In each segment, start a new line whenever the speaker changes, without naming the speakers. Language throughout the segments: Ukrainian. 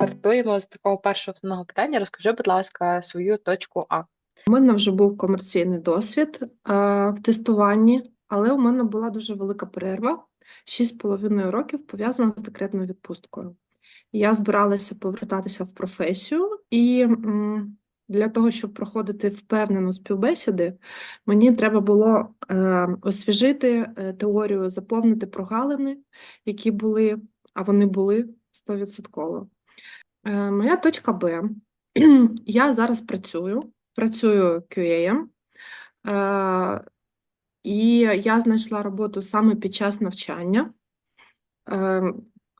Стартуємо з такого першого основного питання. Розкажи, будь ласка, свою точку А.
У мене вже був комерційний досвід е, в тестуванні, але у мене була дуже велика перерва, 6,5 років пов'язана з декретною відпусткою. Я збиралася повертатися в професію, і для того, щоб проходити впевнено співбесіди, мені треба було е, освіжити е, теорію, заповнити прогалини, які були, а вони були 100%. Е, моя точка Б. Я зараз працюю працюю QA, е, і я знайшла роботу саме під час навчання, е,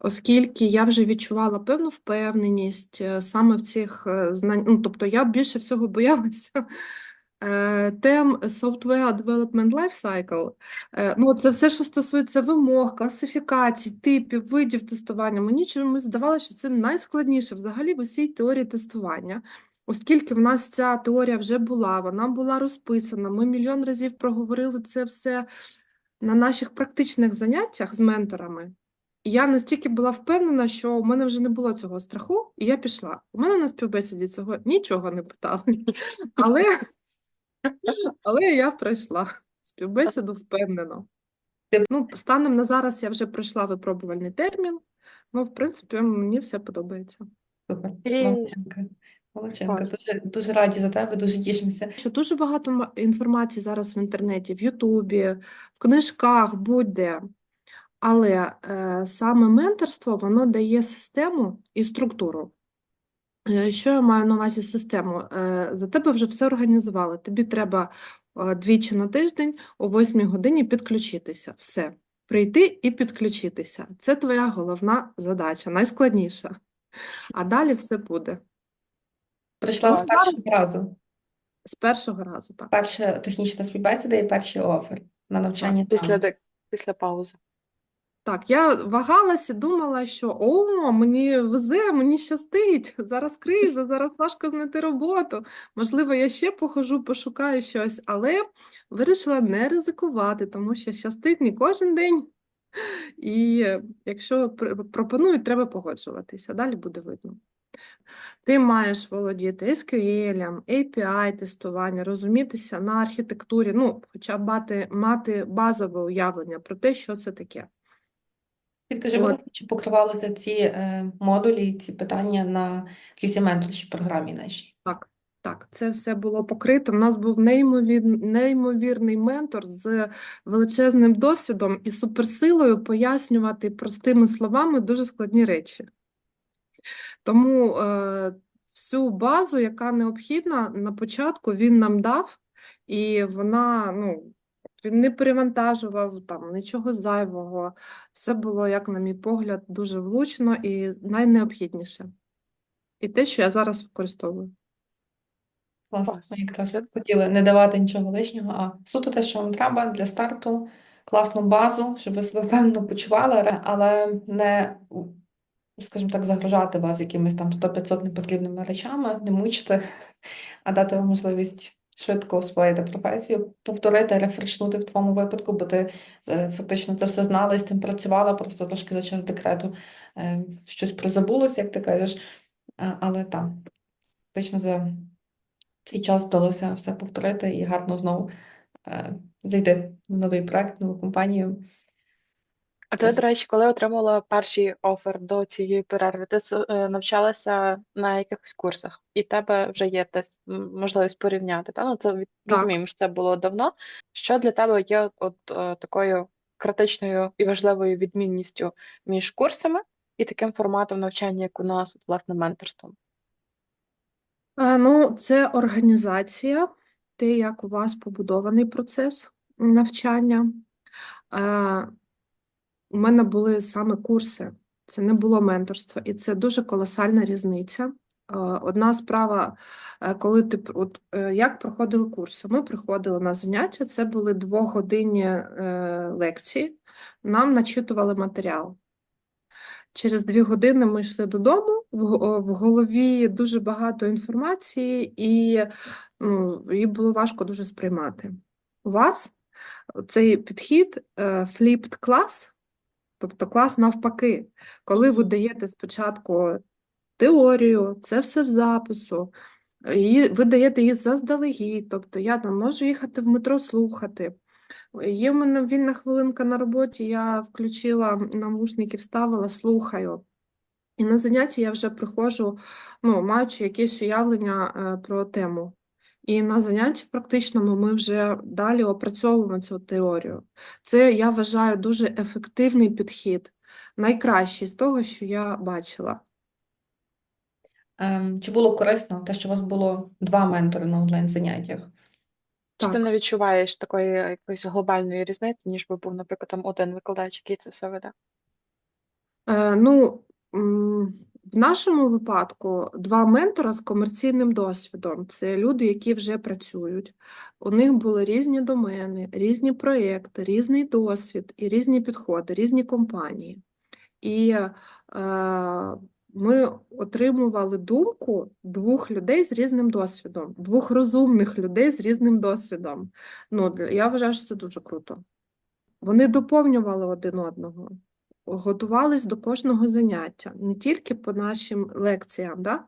оскільки я вже відчувала певну впевненість саме в цих знань... ну, тобто я більше всього боялася тем Software Development Lifecycle. Е, Ну, це все, що стосується вимог, класифікацій, типів, видів тестування. Мені чомусь здавалося, що це найскладніше взагалі в усій теорії тестування. Оскільки в нас ця теорія вже була, вона була розписана, ми мільйон разів проговорили це все на наших практичних заняттях з менторами. І я настільки була впевнена, що у мене вже не було цього страху, і я пішла. У мене на співбесіді цього нічого не питали. Але, але я пройшла співбесіду впевнено. Ну, станом на зараз я вже пройшла випробувальний термін. Ну, в принципі, мені все подобається.
Супер. Молодчинка. Молодчинка. Дуже, дуже раді за тебе, дуже тішимося.
Що дуже багато інформації зараз в інтернеті, в Ютубі, в книжках, будь-де. Але е, саме менторство воно дає систему і структуру. Е, Що я маю на увазі систему? Е, За тебе вже все організували. Тобі треба е, двічі на тиждень о 8 годині підключитися. Все. Прийти і підключитися. Це твоя головна задача, найскладніша. А далі все буде.
Прийшла з першого разу.
З першого разу, так.
Перша технічна співбесіда і перший офер на навчання
Після, після паузи.
Так, я вагалася, думала, що о, мені везе, мені щастить, зараз криза, зараз важко знайти роботу. Можливо, я ще похожу, пошукаю щось, але вирішила не ризикувати, тому що щастить не кожен день. І якщо пропонують, треба погоджуватися. Далі буде видно. Ти маєш володіти SQL, API тестування, розумітися на архітектурі, ну, хоча б мати базове уявлення про те, що це таке.
Підкажи,
От.
чи покривалися ці е, модулі, ці питання на QC менторші програмі нашій?
Так, так, це все було покрито. У нас був неймовір... неймовірний ментор з величезним досвідом і суперсилою пояснювати простими словами дуже складні речі. Тому е, всю базу, яка необхідна, на початку він нам дав, і вона, ну, він не перевантажував там нічого зайвого. Все було, як на мій погляд, дуже влучно і найнеобхідніше. І те, що я зараз використовую.
Клас.
Клас.
Ми якраз хотіли не давати нічого лишнього, а суто те, що вам треба для старту, класну базу, щоб ви себе впевнено почували, але не, скажімо так, загружати вас якимись там 100-500 непотрібними речами, не мучити, а дати вам можливість швидко освоїти професію, повторити, рефрешнути в твоєму випадку, бо ти е, фактично це все знала і з тим працювала, просто трошки за час декрету е, щось призабулося, як ти кажеш, але там, фактично за цей час вдалося все повторити і гарно знову е, зайти в новий проект, нову компанію.
А ти, до речі, коли отримала перший офер до цієї перерви, ти е, навчалася на якихось курсах, і в тебе вже є м, можливість порівняти. Та? Ну, це від... Розуміємо, що це було давно. Що для тебе є от, е, такою критичною і важливою відмінністю між курсами і таким форматом навчання, як у нас, от, власне, менторством?
Е, Ну, це організація, те, як у вас побудований процес навчання. Е, У мене були саме курси, це не було менторство, і це дуже колосальна різниця. Е, Одна справа, е, коли ти от, е, як проходили курси? Ми приходили на заняття, це були двогодинні лекції, нам начитували матеріал. Через дві години ми йшли додому, в, голові дуже багато інформації, і ну, її було важко дуже сприймати. У вас цей підхід flipped class, тобто клас навпаки, коли ви даєте спочатку теорію, це все в запису. Її, ви даєте її заздалегідь, тобто я там можу їхати в метро слухати. Є в мене вільна хвилинка на роботі, я включила навушники, вставила, слухаю. І на заняття я вже приходжу, ну, маючи якесь уявлення е, про тему. І на занятті практичному ми вже далі опрацьовуємо цю теорію. Це, я вважаю, дуже ефективний підхід, найкращий з того, що я бачила.
Ем, Чи було корисно те, що у вас було два ментори на онлайн-заняттях?
Чи ти не відчуваєш такої якоїсь глобальної різниці, ніж би був, наприклад, там один викладач, який це все веде?
Е, ну, в нашому випадку два ментора з комерційним досвідом. Це люди, які вже працюють. У них були різні домени, різні проєкти, різний досвід і різні підходи, різні компанії. І е, ми отримували думку двох людей з різним досвідом, двох розумних людей з різним досвідом. Ну, я вважаю, що це дуже круто. Вони доповнювали один одного, готувались до кожного заняття, не тільки по нашим лекціям, да?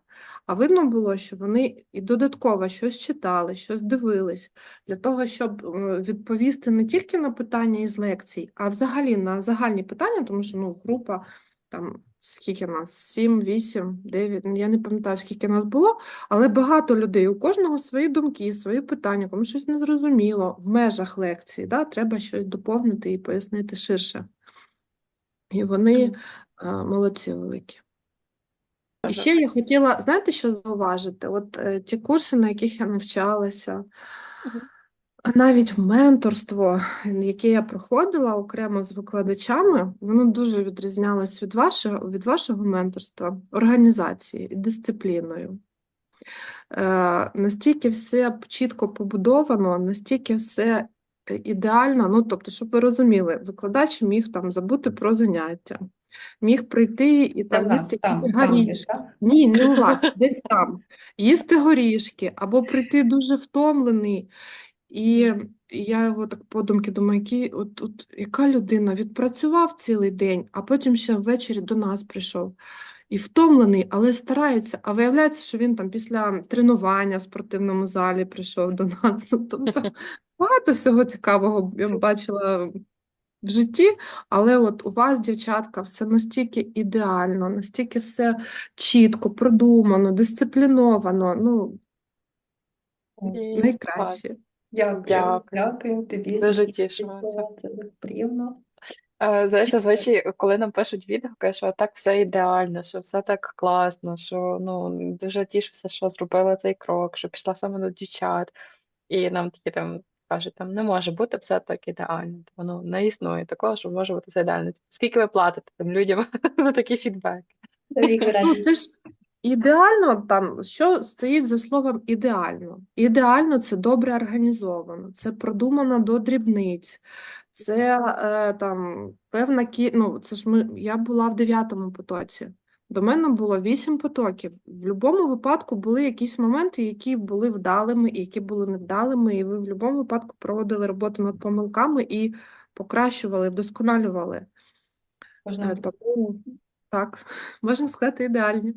а видно було, що вони і додатково щось читали, щось дивились, для того, щоб е, відповісти не тільки на питання із лекцій, а взагалі на загальні питання, тому що ну, група там. Скільки нас? 7, 8, 9, ну, я не пам'ятаю, скільки нас було, але багато людей, у кожного свої думки, свої питання, кому щось не зрозуміло в межах лекції, да? треба щось доповнити і пояснити ширше. І вони молодці великі. І ще я хотіла, знаєте, що зауважити? От е, ті курси, на яких я навчалася, а навіть менторство, яке я проходила окремо з викладачами, воно дуже відрізнялось від вашого, від вашого менторства, організацією і дисципліною. Е, настільки все чітко побудовано, настільки все ідеально. Ну, тобто, щоб ви розуміли, викладач міг там забути про заняття, міг прийти і там
нас,
їсти
там,
якісь
там
горішки. Ні, не у вас, десь там. Їсти горішки, або прийти дуже втомлений. І я його так подумки думаю, який, от, от, яка людина відпрацював цілий день, а потім ще ввечері до нас прийшов. І втомлений, але старається. А виявляється, що він там після тренування в спортивному залі прийшов до нас. Ну, Тобто багато всього цікавого я бачила в житті, але от у вас, дівчатка, все настільки ідеально, настільки все чітко, продумано, дисципліновано. Ну, найкраще.
Дякую,
Дякую.
дякую тобі.
Дуже тішимося.
приємно.
Е, Знаєш, зазвичай, коли нам пишуть відгуки, що так все ідеально, що все так класно, що ну дуже тішуся, що зробила цей крок, що пішла саме до дівчат, і нам такі там кажуть, там не може бути все так ідеально. Воно не існує такого, що може бути все ідеально. Скільки ви платите тим людям за такі фідбеки?
Ну, це ж ідеально там, що стоїть за словом ідеально? Ідеально це добре організовано, це продумано до дрібниць, це е, там певна кі... ну, це ж ми, я була в дев'ятому потоці. До мене було вісім потоків. В будь-якому випадку були якісь моменти, які були вдалими і які були невдалими, і ви в будь-якому випадку проводили роботу над помилками і покращували, вдосконалювали. Е, Тому так, можна сказати, ідеальні.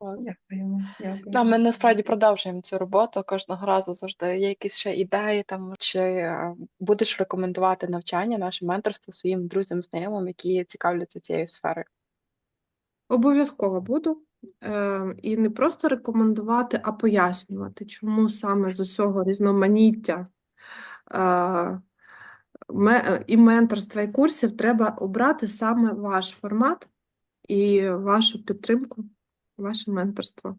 Дякую.
Та, ми насправді продовжуємо цю роботу. Кожного разу завжди є якісь ще ідеї, там чи е, будеш рекомендувати навчання, наше менторство своїм друзям, знайомим, які цікавляться цією сферою.
Обов'язково буду. Е, і не просто рекомендувати, а пояснювати, чому саме з усього різноманіття е, і менторства, і курсів треба обрати саме ваш формат і вашу підтримку, ваше менторство.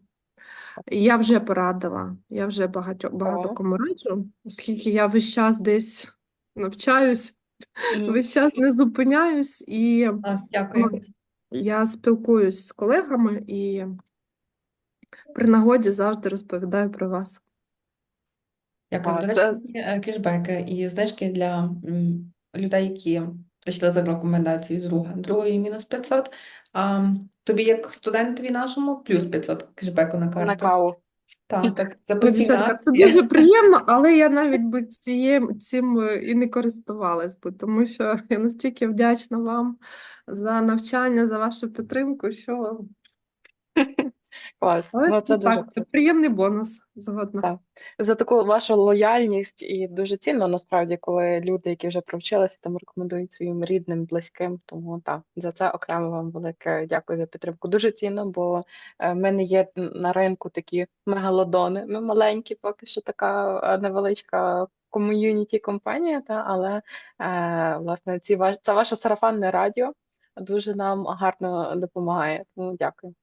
Я вже порадила, я вже багато, багато кому раджу, оскільки я весь час десь навчаюсь, весь час не зупиняюсь і
А, дякую.
Я спілкуюсь з колегами і при нагоді завжди розповідаю про вас.
Дякую. До речі, е, кешбеки і знижки для людей, які прийшли за рекомендацією друга. Другої мінус 500, а тобі як студентові нашому плюс 500 кешбеку на
На каву.
Так, так, це
Ну, дівчатка, це дуже приємно, але я навіть би цієм, цим е, і не користувалась би, тому що я настільки вдячна вам за навчання, за вашу підтримку, що
Клас.
Але
Ну,
це
це дуже
це приємний бонус згодна.
Так. За таку вашу лояльність і дуже цінно насправді, коли люди, які вже провчилися, там рекомендують своїм рідним, близьким. Тому так, за це окремо вам велике дякую за підтримку. Дуже цінно, бо е, ми не є на ринку такі мегалодони. Ми маленькі, поки що така е, невеличка ком'юніті компанія, та але е, власне ці ваш це ваше сарафанне радіо дуже нам гарно допомагає. Тому дякую.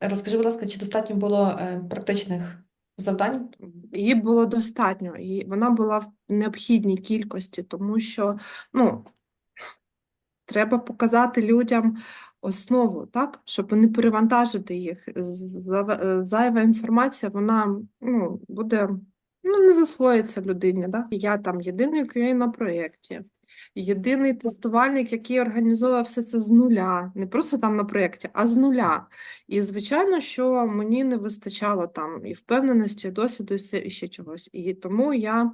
Розкажи, будь ласка, чи достатньо було е, практичних завдань?
Її було достатньо, і вона була в необхідній кількості, тому що ну, треба показати людям основу, так? Щоб не перевантажити їх. Зайва інформація, вона ну, буде, ну, не засвоїться людині. Да? Я там єдиний QA на проєкті. Єдиний тестувальник, який організовував все це з нуля, не просто там на проєкті, а з нуля. І звичайно, що мені не вистачало там і впевненості, і досвіду, і ще чогось. І тому я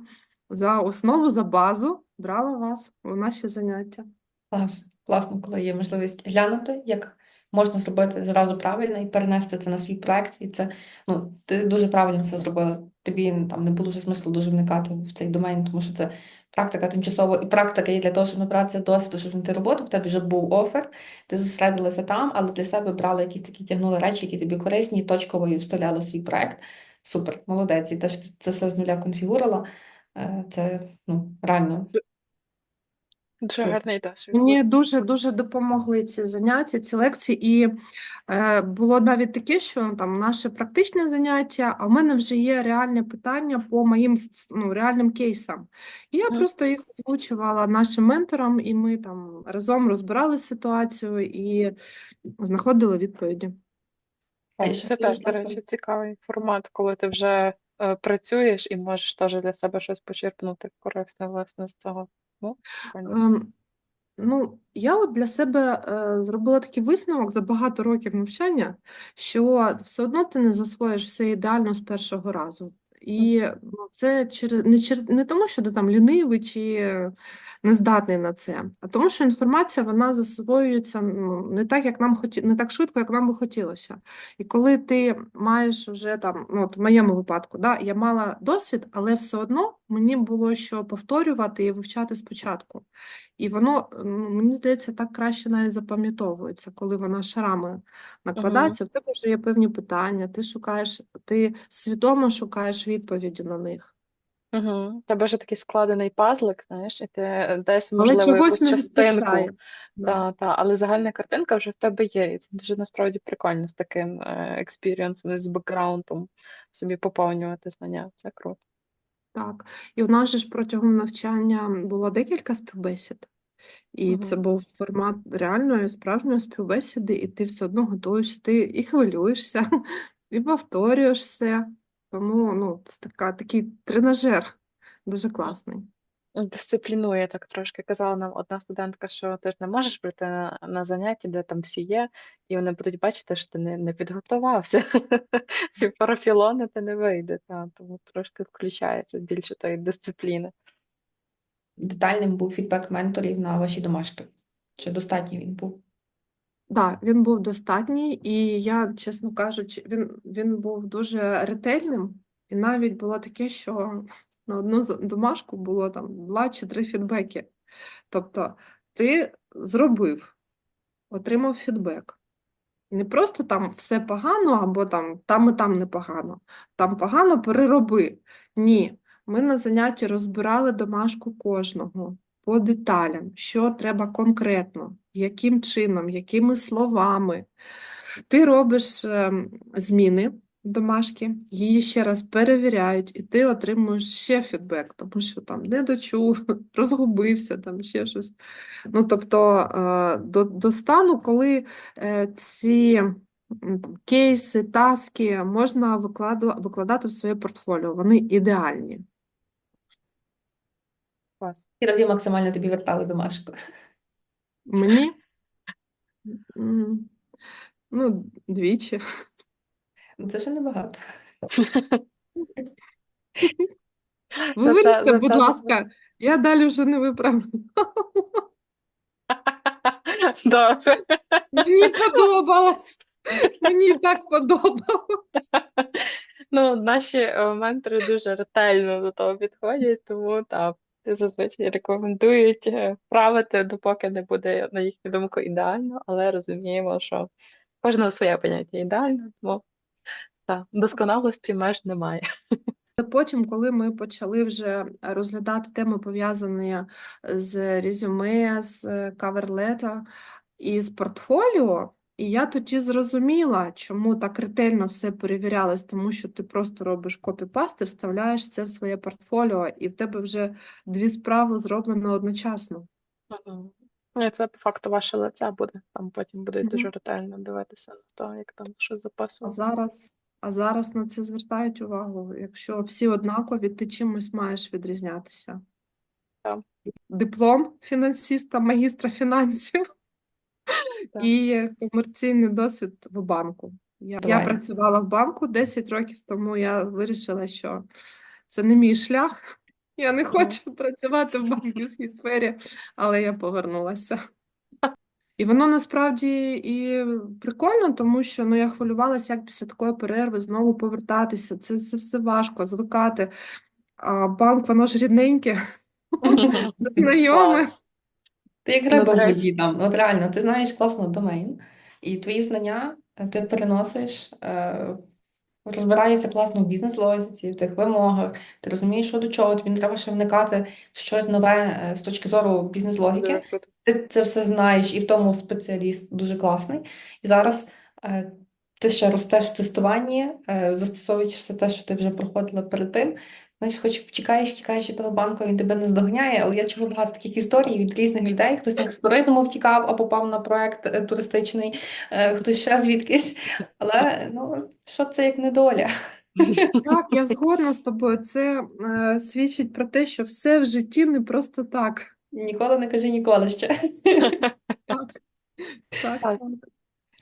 за основу, за базу брала вас у наші заняття.
Клас. Класно, коли є можливість глянути, як можна зробити зразу правильно і перенести це на свій проект. І це, ну, ти дуже правильно це зробила. Тобі там не було вже смислу дуже вникати в цей домен, тому що це практика тимчасово, і практика є для того, щоб набратися досвіду, щоб знайти роботу. В тебе вже був офер, ти зосередилася там, але для себе брала якісь такі тягнули речі, які тобі корисні, точково і вставляла в свій проект. Супер, молодець. І те, що ти це все з нуля конфігурила, е, це ну, реально
Дуже гарний досвід.
Мені дуже дуже допомогли ці заняття, ці лекції. І е, було навіть таке, що там наше практичне заняття, а в мене вже є реальне питання по моїм ну, реальним кейсам. І я
Мгм.
просто їх озвучувала нашим менторам, і ми там разом розбирали ситуацію і знаходили відповіді.
Ще
Це теж, до речі, цікавий формат, коли ти вже е, працюєш і можеш теж для себе щось почерпнути корисне, власне, з цього. Ну.
Ем, Ну, я от для себе е, зробила такий висновок за багато років навчання, що все одно ти не засвоїш все ідеально з першого разу. І це через не через не тому, що ти там лінивий чи не здатний на це, а тому, що інформація вона засвоюється ну, не так, як нам хоті... не так швидко, як нам би хотілося. І коли ти маєш вже там, ну от в моєму випадку, да, я мала досвід, але все одно мені було що повторювати і вивчати спочатку. І воно, ну, мені здається, так краще навіть запам'ятовується, коли вона шарами накладається, в тебе вже є певні питання, ти шукаєш, ти свідомо шукаєш відповіді на них.
Угу. Тебе вже такий складений пазлик, знаєш, і ти десь,
Але
можливо,
чогось
якусь частинку.
вистачає. Да.
Та, але загальна картинка вже в тебе є. І це дуже насправді прикольно з таким експірієнсом, з бекграундом собі поповнювати знання. Це круто.
Так. І у нас же ж протягом навчання було декілька співбесід. І це був формат реальної, справжньої співбесіди, і ти все одно готуєшся, ти і хвилюєшся, і повторюєш все. Тому ну, це така, такий тренажер дуже класний.
Дисциплінує так трошки. Казала нам одна студентка, що ти ж не можеш прийти на, на заняття, де там всі є, і вони будуть бачити, що ти не, не підготувався. І парафілонити не вийде. Та, тому трошки включається більше тої дисципліни.
Детальним був фідбек менторів на ваші домашки? Чи достатній він був?
Так, він був достатній, і я, чесно кажучи, він, він був дуже ретельним, і навіть було таке, що на одну домашку було там два чи три фідбеки. Тобто ти зробив, отримав фідбек. Не просто там все погано, або там там і там непогано. Там погано перероби. Ні. Ми на занятті розбирали домашку кожного по деталям, що треба конкретно, яким чином, якими словами. Ти робиш ем, зміни домашки, її ще раз перевіряють, і ти отримуєш ще фідбек, тому що там не дочув, розгубився, там ще щось. Ну, тобто е, до, до стану, коли е, ці кейси, таски можна викладати в своє портфоліо, вони ідеальні.
Клас.
І разів максимально тобі вертали домашку.
Мені ну, двічі.
Ну, Це ще небагато.
Ви виріште, будь ласка, я далі вже не виправлю.
Добре.
Мені подобалось. Мені так подобалось.
Ну, наші е, ментори дуже ретельно до того підходять, тому так, зазвичай рекомендують е, правити, допоки не буде, на їхню думку, ідеально, але розуміємо, що кожного своє поняття ідеально, тому так, досконалості меж немає.
Потім, коли ми почали вже розглядати теми, пов'язані з резюме, з каверлета і з портфоліо, і я тоді зрозуміла, чому так ретельно все перевірялось, тому що ти просто робиш копі-паст і вставляєш це в своє портфоліо, і в тебе вже дві справи зроблено одночасно.
І це по факту ваше лице буде. Там потім будуть дуже ретельно дивитися на те, як там щось
А зараз, а зараз на це звертають увагу. Якщо всі однакові, ти чимось маєш відрізнятися.
Так.
Диплом фінансиста, магістра фінансів. І комерційний досвід в банку. Я, я працювала в банку 10 років тому. Я вирішила, що це не мій шлях. Я не хочу працювати в банківській сфері, але я повернулася. І воно насправді і прикольно, тому що ну, я хвилювалася, як після такої перерви знову повертатися. Це, це все важко, звикати. А банк, воно ж рідненьке, це знайоме.
Ти як
Ну,
риба в
речі.
воді там. От реально, ти знаєш класно домейн, і твої знання е, ти переносиш, е, розбираєшся класно в бізнес-логіці, в тих вимогах, ти розумієш, що до чого, тобі не треба ще вникати в щось нове е, з точки зору бізнес-логіки.
Дуже.
Ти це все знаєш, і в тому спеціаліст дуже класний. І зараз е, ти ще ростеш в тестуванні, е, застосовуючи все те, що ти вже проходила перед тим. Знаєш, хоч втікаєш, втікаєш від того банку, він тебе не здоганяє, але я чула багато таких історій від різних людей. Хтось там з туризму втікав, а попав на проект е, туристичний, е, хтось ще звідкись. Але ну, що це як недоля?
Так, я згодна з тобою. Це е, свідчить про те, що все в житті не просто так.
Ніколи не кажи ніколи ще.
Так, так,
Так.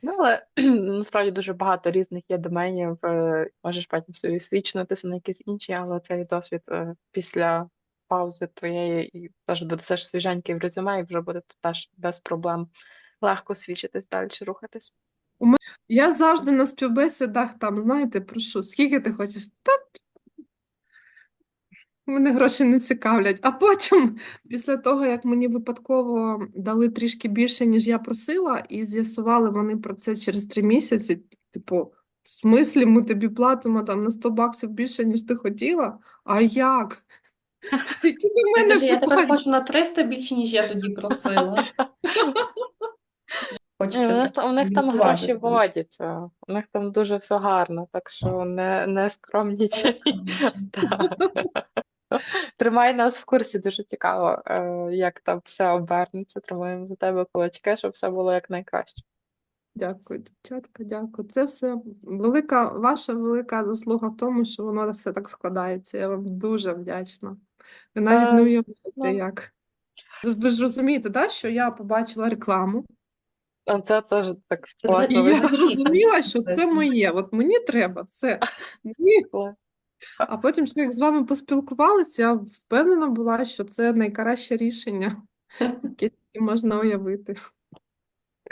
Ну, але насправді дуже багато різних є доменів. е, Можеш потім собі свідчитися на якісь інші, але цей досвід е, після паузи твоєї і теж додасиш свіженький в резюме, і вже буде тут теж без проблем легко свідчитись далі, рухатись.
Я завжди на співбесідах там, знаєте, прошу, скільки ти хочеш? Та мене гроші не цікавлять. А потім, після того, як мені випадково дали трішки більше, ніж я просила, і з'ясували вони про це через три місяці, типу, в смислі ми тобі платимо там на 100 баксів більше, ніж ти хотіла? А як? Які до мене
я тепер хочу на 300 більше, ніж я тоді просила. Хочете
у них, там- у них там гроші водяться, у них там дуже все гарно, так що не, не скромнічай. Так. Тримай нас в курсі, дуже цікаво, е, як там все обернеться. Тримаємо за тебе кулачки, щоб все було якнайкраще.
Дякую, дівчатка, дякую. Це все велика, ваша велика заслуга в тому, що воно все так складається. Я вам дуже вдячна. Ви навіть не
Е,
уявляєте,
ну.
як. Ви ж розумієте, да, що я побачила рекламу,
А Це теж так
Це
і я зрозуміла, що це моє. От мені треба все. Мені... А потім, що як з вами поспілкувалася, я впевнена була, що це найкраще рішення, яке можна уявити.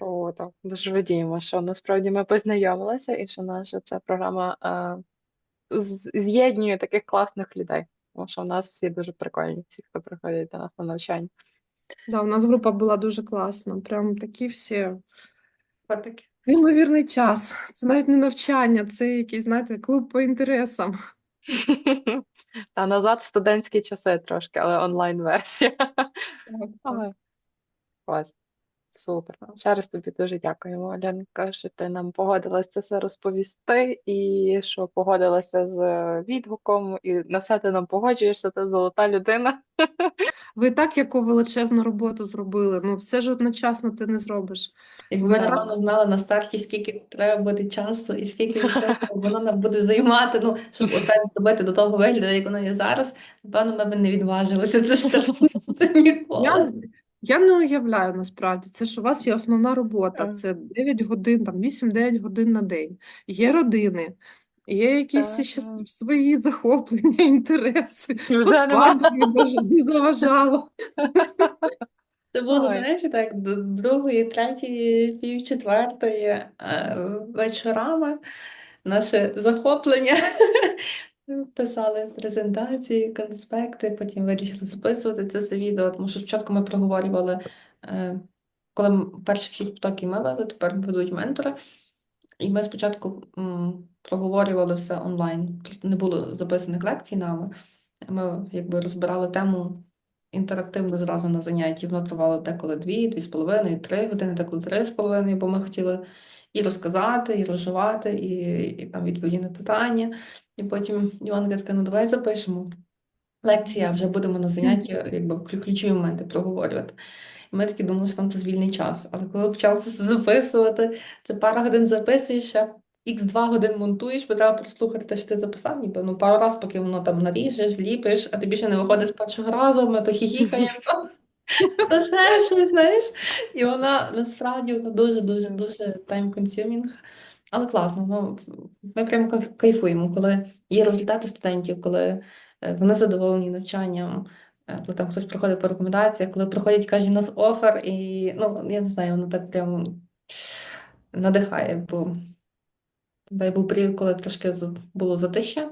О, так, дуже радіємо, що насправді ми познайомилися і що наша ця програма е, з'єднує таких класних людей. Тому що в нас всі дуже прикольні, всі, хто приходять до нас на навчання.
Да, у нас група була дуже класна. Прям такі всі. Неймовірний час. Це навіть не навчання, це якийсь, знаєте, клуб по інтересам.
Та назад в студентські часи трошки, але онлайн-версія. Клас. Супер. Ще раз тобі дуже дякуємо, Оленка, що ти нам погодилася це все розповісти, і що погодилася з відгуком, і на все ти нам погоджуєшся, ти золота людина.
Ви так яку величезну роботу зробили. Ну, все ж одночасно ти не зробиш.
Якби
Ви
ми, напевно, знали на старті, скільки треба буде часу і скільки воно нам буде займати, ну, щоб отак зробити до того вигляду, як воно є зараз, напевно, ми б не відважилися це зробити ніколи.
Я, не уявляю насправді. Це ж у вас є основна робота.
Так.
Це 9 годин, там 8-9 годин на день. Є родини, є якісь
Так,
ще
так.
свої захоплення, інтереси.
І вже нема.
Поспати не не заважало.
Це було,
Ой.
знаєш, так, до другої, третьої, пів четвертої е, вечорами наше захоплення. Писали презентації, конспекти, потім вирішили записувати це все відео, тому що спочатку ми проговорювали, е, коли перші шість потоків ми вели, тепер ведуть ментори. І ми спочатку проговорювали все онлайн. Не було записаних лекцій нами. Ми якби розбирали тему інтерактивно зразу на занятті. Воно тривало деколи дві, дві з половиною, три години, деколи три з половиною, бо ми хотіли і розказати, і розживати, і, і там відповіді на питання. І потім Іванка така, ну давай запишемо лекції, а вже будемо на занятті, якби ключові моменти проговорювати. І ми такі думали, що там то звільний час. Але коли почали це записувати, це пара годин записуєш, ще х2 годин монтуєш, бо треба прослухати те, що ти записав, ніби ну пару разів, поки воно там наріжеш, зліпиш, а тобі ще не виходить з першого разу, ми то хіхікаємо. Та знаєш. І вона насправді дуже дуже дуже тайм-консюмінг. Але класно, ну, ми прямо кайф- кайфуємо, коли є результати студентів, коли е, вони задоволені навчанням, е, коли там хтось проходить по рекомендаціях, коли приходять, кажуть, у нас офер, і ну, я не знаю, воно так прямо надихає, бо бо був період, коли трошки було затища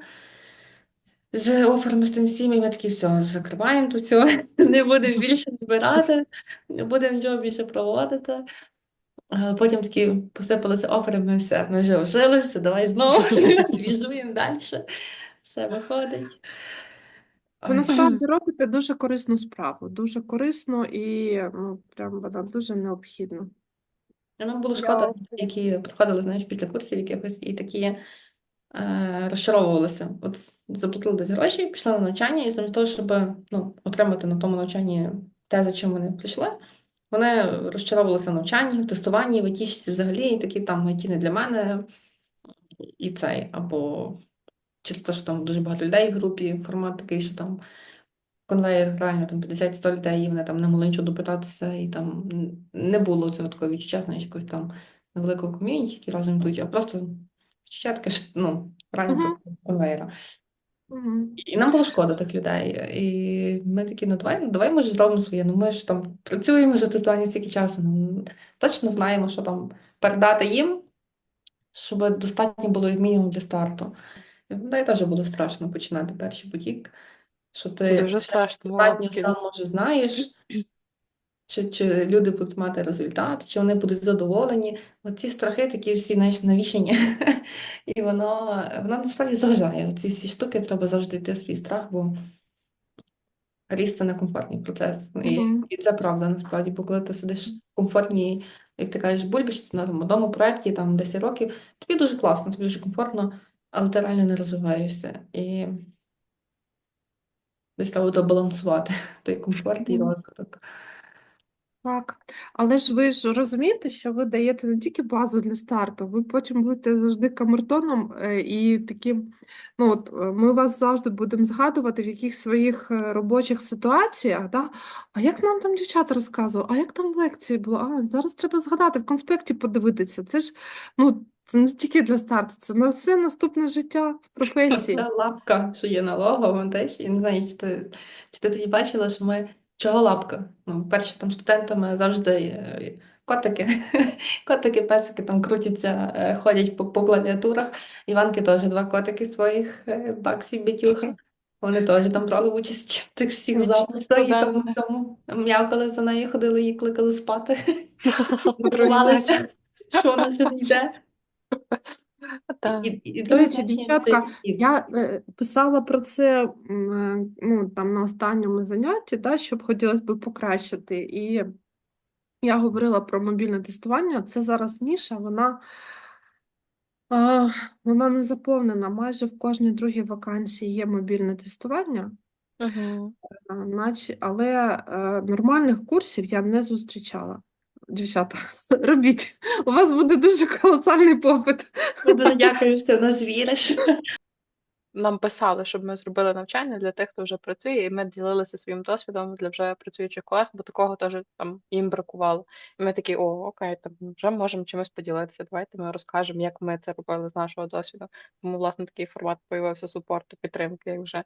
з оферами з тим всім, і ми такі, все, закриваємо тут все, не будемо більше збирати, не будемо нічого більше проводити. Потім такі посипалися офери, ми все, ми вже ожили, все, давай знову двіжуємо далі, все виходить.
Ви насправді робите дуже корисну справу, дуже корисну і ну, прям вона дуже необхідна.
Нам було шкода, які приходили, знаєш, після курсів якихось і такі е, розчаровувалися. От заплатили десь гроші, пішли на навчання, і замість того, щоб ну, отримати на тому навчанні те, за чим вони прийшли, вони розчаровувалися в навчанні, в тестуванні, в ІТ взагалі, і такі там IT не для мене, і цей, або через те, що там дуже багато людей в групі, формат такий, що там конвейер реально там 50-100 людей, і вони там не могли нічого допитатися, і там не було цього такого відчуття, знаєш, якогось там невеликого ком'юніті, які разом йдуть, а просто що, ну, реально
Мгм.
конвейера.
Мгм.
І нам було шкода тих людей. І ми такі, ну давай, ну, давай може зробимо своє. Ну ми ж там працюємо вже тестування стільки часу. Ну, точно знаємо, що там передати їм, щоб достатньо було як мінімум для старту. І да, теж було страшно починати перший потік, що ти
Дуже
ще
страшно,
достатньо сам може знаєш, чи, чи люди будуть мати результат, чи вони будуть задоволені. Оці страхи такі всі, знаєш, навішені. І воно, воно насправді заважає. Ці всі штуки треба завжди йти в свій страх, бо ріст це некомфортний процес. І, і це правда насправді, бо коли ти сидиш в комфортній, як ти кажеш, бульбашці на одному проєкті там 10 років, тобі дуже класно, тобі дуже комфортно, але ти реально не розвиваєшся. І десь треба балансувати той комфорт і розвиток.
Так, але ж ви ж розумієте, що ви даєте не тільки базу для старту, ви потім будете завжди камертоном е, і таким, ну от е, ми вас завжди будемо згадувати в якихось своїх е, робочих ситуаціях, да? А як нам там дівчата розказували, а як там в лекції було? А зараз треба згадати, в конспекті подивитися. Це ж ну, це не тільки для старту, це на все наступне життя в професії.
Ця лапка, що є на лого, теж, я не знаю, чи ти, чи ти тоді бачила, що ми чого лапка? Ну, перше там студентами завжди е, котики, котики, песики там крутяться, е, ходять по, по клавіатурах. Іванки теж два котики своїх е, баксів бітюха. Вони теж там брали участь в тих всіх записах і тому тому м'явкали за нею, ходили її кликали спати. Що вона ще йде. І, і, і
До речі, дівчатка. Я е, писала про це е, ну, там, на останньому занятті, да, щоб хотілося б покращити. І я говорила про мобільне тестування. Це зараз ніша, вона, а, вона не заповнена. Майже в кожній другій вакансії є мобільне тестування,
Мгм.
а, наче, але е, нормальних курсів я не зустрічала. Дівчата, робіть, у вас буде дуже колосальний попит.
Я дуже дякую, що ти в нас віриш.
Нам писали, щоб ми зробили навчання для тих, хто вже працює, і ми ділилися своїм досвідом для вже працюючих колег, бо такого теж там їм бракувало. І ми такі, о, окей, там вже можемо чимось поділитися. Давайте ми розкажемо, як ми це робили з нашого досвіду. Тому, власне, такий формат появився супорту, підтримки вже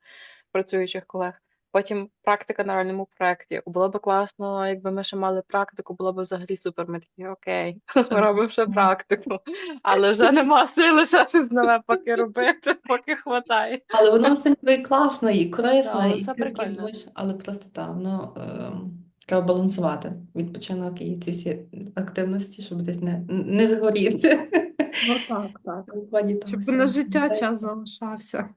працюючих колег. Потім практика на реальному проєкті. Було б класно, якби ми ще мали практику, було б взагалі супер. Ми такі, окей, робимо ще практику. Але вже нема сили ще щось нове поки робити, поки хватає.
Але воно все ніби класно, і корисно,
але
і
все прикольно.
але просто так, воно ем, треба балансувати відпочинок і ці всі активності, щоб десь не, не згоріти.
Ну так, так. Щоб на життя час залишався.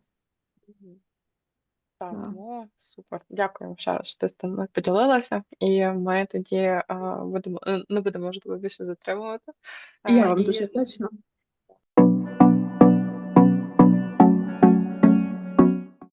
Так,
Да.
ну супер. Дякую ще раз, що ти з нами поділилася. І ми тоді а, будемо, е, не будемо вже тебе більше затримувати.
Я
Е,
вам
і
дуже вдячна.